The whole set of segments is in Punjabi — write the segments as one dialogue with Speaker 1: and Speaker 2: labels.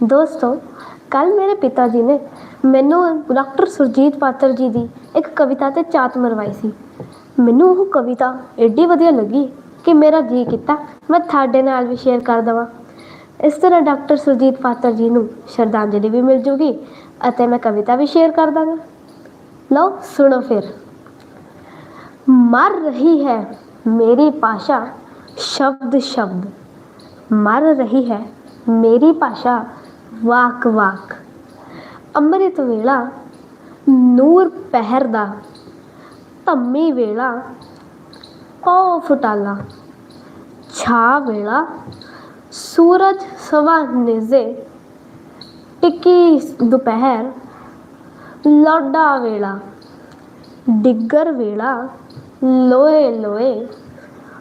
Speaker 1: ਦੋਸਤੋ ਕੱਲ ਮੇਰੇ ਪਿਤਾ ਜੀ ਨੇ ਮੈਨੂੰ ਡਾਕਟਰ ਸੁਰਜੀਤ ਪਾਤਰ ਜੀ ਦੀ ਇੱਕ ਕਵਿਤਾ ਤੇ ਚਾਤ ਮਰਵਾਈ ਸੀ। ਮੈਨੂੰ ਉਹ ਕਵਿਤਾ ਐਡੀ ਵਧੀਆ ਲੱਗੀ ਕਿ ਮੇਰਾ ਜੀ ਕੀਤਾ, ਮੈਂ ਤੁਹਾਡੇ ਨਾਲ ਵੀ ਸ਼ੇਅਰ ਕਰ ਦਵਾਂ। ਇਸ ਤਰ੍ਹਾਂ ਡਾਕਟਰ ਸੁਰਜੀਤ ਪਾਤਰ ਜੀ ਨੂੰ ਸ਼ਰਧਾਂਜਲੀ ਵੀ ਮਿਲ ਜੂਗੀ ਅਤੇ ਮੈਂ ਕਵਿਤਾ ਵੀ ਸ਼ੇਅਰ ਕਰ ਦਾਂਗਾ। ਲਓ, ਸੁਣੋ ਫਿਰ। ਮਰ ਰਹੀ ਹੈ ਮੇਰੀ ਭਾਸ਼ਾ ਸ਼ਬਦ ਸ਼ਬਦ ਮਰ ਰਹੀ ਹੈ ਮੇਰੀ ਭਾਸ਼ਾ ਵਾਕ ਵਾਕ। ਅੰਮ੍ਰਿਤ ਵੇਲਾ, ਨੂਰ ਪਹਿਰ ਦਾ, ਧੰਮੀ ਵੇਲਾ, ਪਉ ਫੁਟਾਲਾ। ਛਾ ਵੇਲਾ, ਸੂਰਜ ਸਵਾ ਨਿਜ਼ੇ, ਟਿੱਕੀ ਦੁਪਹਿਰ, ਲੋਡਾ ਵੇਲਾ। ਡਿੱਗਰ ਵੇਲਾ ਲੋਏ ਲੋਏ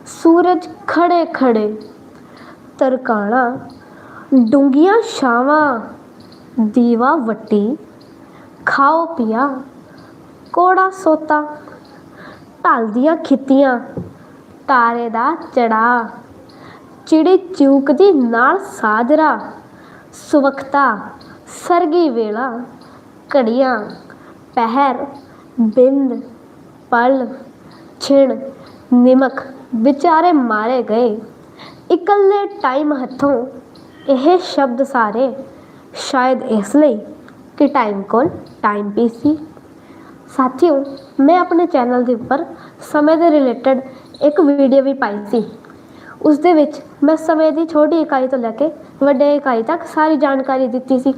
Speaker 1: ਸੂਰਜ ਖੜੇ ਖੜੇ, ਤਰਕਾਣਾ ਡੂੰਘੀਆਂ ਛਾਵਾਂ। ਦੀਵਾ ਵੱਟੀ, ਖਾਓ ਪੀਆ, ਕੋੜਾ ਸੋਤਾ, ਢਲਦੀਆਂ ਖਿੱਤੀਆਂ, ਤਾਰੇ ਦਾ ਚੜਾ, ਚਿੜੀ ਚੂਕਦੀ ਨਾਲ ਸਾਜਰਾ, ਸੁਵਖਤਾ, ਸਰਗੀ ਵੇਲਾ, ਘੜੀਆਂ, ਪਹਿਰ, ਬਿੰਦ, ਪਲ, ਛਿਣ ਨਿਮਕ ਵਿਚਾਰੇ ਮਾਰੇ ਗਏ। ਇਕੱਲੇ ਟਾਈਮ ਹੱਥੋਂ ਇਹ ਸ਼ਬਦ ਸਾਰੇ ਸ਼ਾਇਦ ਇਸ ਲਈ ਕਿ ਟਾਈਮ ਕੋਲ ਟਾਈਮ ਪੀਸ ਸੀ। ਸਾਥੀਓ, ਮੈਂ ਆਪਣੇ ਚੈਨਲ ਦੇ ਉੱਪਰ ਸਮੇਂ ਦੇ ਰਿਲੇਟਡ ਇੱਕ ਵੀਡੀਓ ਵੀ ਪਾਈ ਸੀ। ਉਸ ਦੇ ਵਿੱਚ ਮੈਂ ਸਮੇਂ ਦੀ ਛੋਟੀ ਇਕਾਈ ਤੋਂ ਲੈ ਕੇ ਵੱਡੇ ਇਕਾਈ ਤੱਕ ਸਾਰੀ ਜਾਣਕਾਰੀ ਦਿੱਤੀ ਸੀ।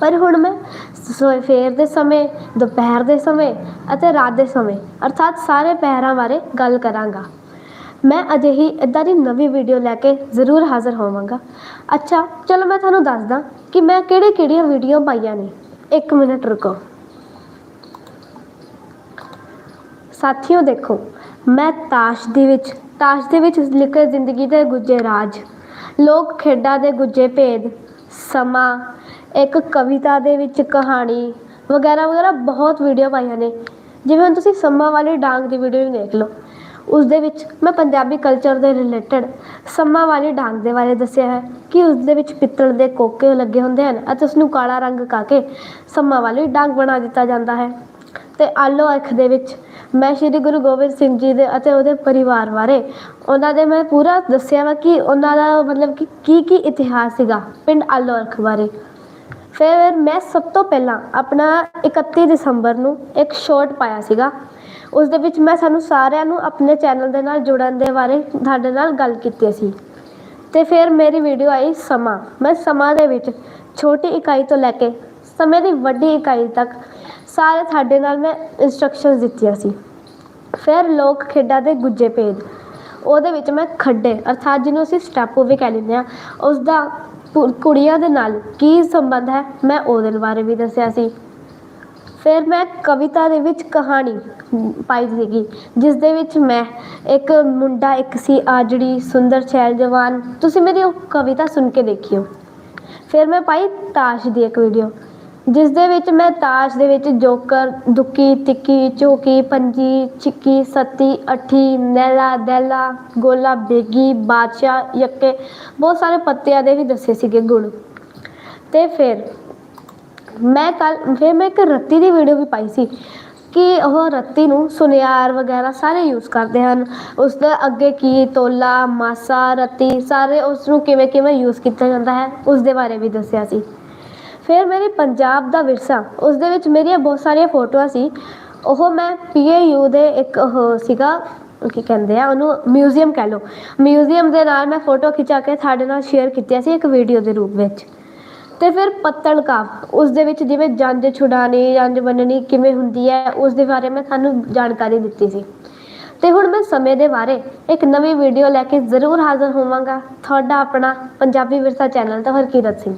Speaker 1: ਪਰ ਹੁਣ ਮੈਂ ਸਵੇਰ ਦੇ ਸਮੇਂ, ਦੁਪਹਿਰ ਦੇ ਸਮੇਂ ਅਤੇ ਰਾਤ ਦੇ ਸਮੇਂ, ਅਰਥਾਤ ਸਾਰੇ ਪਹਿਰਾਂ ਬਾਰੇ ਗੱਲ ਕਰਾਂਗਾ। ਮੈਂ ਅਜਿਹੀ ਇੱਦਾਂ ਦੀ ਨਵੀਂ ਵੀਡੀਓ ਲੈ ਕੇ ਜ਼ਰੂਰ ਹਾਜ਼ਰ ਹੋਵਾਂਗਾ। ਅੱਛਾ, ਚਲੋ ਮੈਂ ਤੁਹਾਨੂੰ ਦੱਸਦਾ ਕਿ ਮੈਂ ਕਿਹੜੇ ਕਿਹੜੀਆਂ ਵੀਡੀਓ ਪਾਈਆਂ ਨੇ। ਇੱਕ ਮਿੰਟ ਰੁਕੋ। ਸਾਥੀਓ ਦੇਖੋ, ਮੈਂ ਤਾਸ਼ ਦੇ ਵਿੱਚ, ਤਾਸ਼ ਦੇ ਵਿੱਚ ਲਿਖੇ ਜ਼ਿੰਦਗੀ ਦੇ ਗੁੱਜੇ ਰਾਜ, ਲੋਕ ਖੇਡਾਂ ਦੇ ਗੁੱਜੇ ਭੇਦ, ਸਮਾਂ, ਇੱਕ ਕਵਿਤਾ ਦੇ ਵਿੱਚ ਕਹਾਣੀ ਵਗੈਰਾ ਵਗੈਰਾ ਬਹੁਤ ਵੀਡੀਓ ਪਾਈਆਂ ਨੇ। ਜਿਵੇਂ ਹੁਣ ਤੁਸੀਂ ਸਮਾਂ ਵਾਲੇ ਡਾਂਗ ਦੀ ਵੀਡੀਓ ਵੀ ਦੇਖ ਲਓ। ਉਸ ਦੇ ਵਿੱਚ ਮੈਂ ਪੰਜਾਬੀ ਕਲਚਰ ਦੇ ਰਿਲੇਟਡ ਸਮਾਂ ਵਾਲੀ ਡਾਂਗ ਦੇ ਬਾਰੇ ਦੱਸਿਆ ਹੈ ਕਿ ਉਸ ਦੇ ਵਿੱਚ ਪਿੱਤਲ ਦੇ ਕੋਕੇ ਲੱਗੇ ਹੁੰਦੇ ਹਨ ਅਤੇ ਉਸ ਨੂੰ ਕਾਲਾ ਰੰਗ ਕਾ ਕੇ ਸਮਾਂ ਵਾਲੀ ਡਾਂਗ ਬਣਾ ਦਿੱਤਾ ਜਾਂਦਾ ਹੈ। ਤੇ ਆਲੋ ਅੱਖ ਦੇ ਵਿੱਚ ਮੈਂ ਸ਼੍ਰੀ ਗੁਰੂ ਗੋਬਿੰਦ ਸਿੰਘ ਜੀ ਦੇ ਅਤੇ ਉਹਦੇ ਪਰਿਵਾਰ ਬਾਰੇ ਉਹਨਾਂ ਦੇ ਮੈਂ ਪੂਰਾ ਦੱਸਿਆ ਵਾ ਕਿ ਉਹਨਾਂ ਦਾ ਮਤਲਬ ਕਿ ਕੀ ਕੀ ਇਤਿਹਾਸ ਸੀਗਾ ਪਿੰਡ ਆਲੋ ਅੱਖ ਬਾਰੇ। ਫਿਰ ਮੈਂ ਸਭ ਤੋਂ ਪਹਿਲਾਂ ਆਪਣਾ 31 ਦਸੰਬਰ ਨੂੰ ਇੱਕ ਸ਼ਾਰਟ ਪਾਇਆ ਸੀਗਾ। ਉਸ ਦੇ ਵਿੱਚ ਮੈਂ ਸਾਨੂੰ ਸਾਰਿਆਂ ਨੂੰ ਆਪਣੇ ਚੈਨਲ ਦੇ ਨਾਲ ਜੁੜਨ ਦੇ ਬਾਰੇ ਤੁਹਾਡੇ ਨਾਲ ਗੱਲ ਕੀਤੀ ਸੀ। ਤੇ ਫਿਰ ਮੇਰੀ ਵੀਡੀਓ ਆਈ ਸਮਾਂ। ਮੈਂ ਸਮਾਂ ਦੇ ਵਿੱਚ ਛੋਟੀ ਇਕਾਈ ਤੋਂ ਲੈ ਕੇ ਸਮੇਂ ਦੀ ਵੱਡੀ ਇਕਾਈ ਤੱਕ ਸਾਰੇ ਤੁਹਾਡੇ ਨਾਲ ਮੈਂ ਇਨਸਟਰਕਸ਼ਨਸ ਦਿੱਤੀਆਂ ਸੀ। ਫਿਰ ਲੋਕ ਖੇਡਾਂ ਦੇ ਗੁੱਜੇ ਭੇਦ। ਉਹਦੇ ਵਿੱਚ ਮੈਂ ਖੱਡੇ, ਅਰਥਾਤ ਜਿਹਨੂੰ ਅਸੀਂ ਸਟੈਪੂ ਵੀ ਕਹਿ ਲੈਂਦੇ ਆ ਉਸ ਦਾ ਕੁ- ਕੁੜੀਆਂ ਦੇ ਨਾਲ ਕੀ ਸੰਬੰਧ ਹੈ? ਮੈਂ ਉਹਦੇ ਬਾਰੇ ਵੀ ਦੱਸਿਆ ਸੀ। ਫਿਰ ਮੈਂ ਕਵਿਤਾ ਦੇ ਵਿੱਚ ਕਹਾਣੀ ਪਾਈ ਸੀਗੀ, ਜਿਸ ਦੇ ਵਿੱਚ ਮੈਂ ਇੱਕ ਮੁੰਡਾ, ਇੱਕ ਸੀ ਆਜੜੀ ਸੁੰਦਰ ਛੈਲ ਜਵਾਨ। ਤੁਸੀਂ ਮੇਰੀ ਉਹ ਕਵਿਤਾ ਸੁਣ ਕੇ ਦੇਖਿਓ। ਫਿਰ ਮੈਂ ਪਾਈ ਤਾਸ਼ ਦੀ ਇੱਕ ਵੀਡੀਓ ਜਿਸ ਦੇ ਵਿੱਚ ਮੈਂ ਤਾਸ਼ ਦੇ ਵਿੱਚ ਜੋਕਰ, ਦੁੱਕੀ, ਤਿੱਕੀ ਚੋਕੀ ਪੰਜੀ, ਛਿੱਕੀ, ਸੱਤੀ, ਅੱਠੀ, ਨੈਲਾ, ਦੈਲਾ, ਗੋਲਾ, ਬੇਗੀ, ਬਾਦਸ਼ਾਹ, ਯੱਕੇ, ਬਹੁਤ ਸਾਰੇ ਪੱਤਿਆਂ ਦੇ ਵੀ ਦੱਸੇ ਸੀਗੇ ਗੁਣ। ਤੇ ਫਿਰ ਮੈਂ ਕੱਲ, ਫਿਰ ਮੈਂ ਇੱਕ ਰੱਤੀ ਦੀ ਵੀਡੀਓ ਵੀ ਪਾਈ ਸੀ ਕਿ ਉਹ ਰੱਤੀ ਨੂੰ ਸੁਨਿਆਰ ਵਗੈਰਾ ਸਾਰੇ ਯੂਜ਼ ਕਰਦੇ ਹਨ। ਉਸ ਦੇ ਅੱਗੇ ਕੀ, ਤੋਲਾ, ਮਾਸਾ, ਰੱਤੀ, ਸਾਰੇ ਉਸ ਨੂੰ ਕਿਵੇਂ ਕਿਵੇਂ ਯੂਜ਼ ਕੀਤਾ ਜਾਂਦਾ ਹੈ, ਉਸ ਦੇ ਬਾਰੇ ਵੀ ਦੱਸਿਆ ਸੀ। ਫਿਰ ਮੇਰੀ ਪੰਜਾਬ ਦਾ ਵਿਰਸਾ ਉਸ ਦੇ ਵਿੱਚ ਮੇਰੀਆਂ ਬਹੁਤ ਸਾਰੀਆਂ ਫੋਟੋਆਂ ਸੀ। ਉਹ ਮੈਂ ਪੀਏਯੂ ਦੇ ਇੱਕ ਉਹ ਸੀਗਾ, ਕੀ ਕਹਿੰਦੇ ਆ ਉਹਨੂੰ, ਮਿਊਜ਼ੀਅਮ ਕਹਿ ਲਓ। ਮਿਊਜ਼ੀਅਮ ਦੇ ਨਾਲ ਮੈਂ ਫੋਟੋ ਖਿਚਾ ਕੇ ਤੁਹਾਡੇ ਨਾਲ ਸ਼ੇਅਰ ਕੀਤੀਆਂ ਸੀ ਇੱਕ ਵੀਡੀਓ ਦੇ ਰੂਪ ਵਿੱਚ। ਤੇ ਫਿਰ ਪੱਤਲ ਕਾਵ ਉਸ ਦੇ ਵਿੱਚ ਜਿਵੇਂ ਜੰਜ ਛੁਡਾਣੀ ਜੰਜ ਬੰਨਣੀ ਕਿਵੇਂ ਹੁੰਦੀ ਹੈ ਉਸ ਦੇ ਬਾਰੇ ਮੈਂ ਤੁਹਾਨੂੰ ਜਾਣਕਾਰੀ ਦਿੱਤੀ ਸੀ। ਤੇ ਹੁਣ ਮੈਂ ਸਮੇਂ ਦੇ ਬਾਰੇ ਇੱਕ ਨਵੀਂ ਵੀਡੀਓ ਲੈ ਕੇ ਜ਼ਰੂਰ ਹਾਜ਼ਰ ਹੋਵਾਂਗਾ। ਤੁਹਾਡਾ ਆਪਣਾ ਪੰਜਾਬੀ ਵਿਰਸਾ ਚੈਨਲ ਤੋਂ ਹਰਕੀਰਤ ਸਿੰਘ।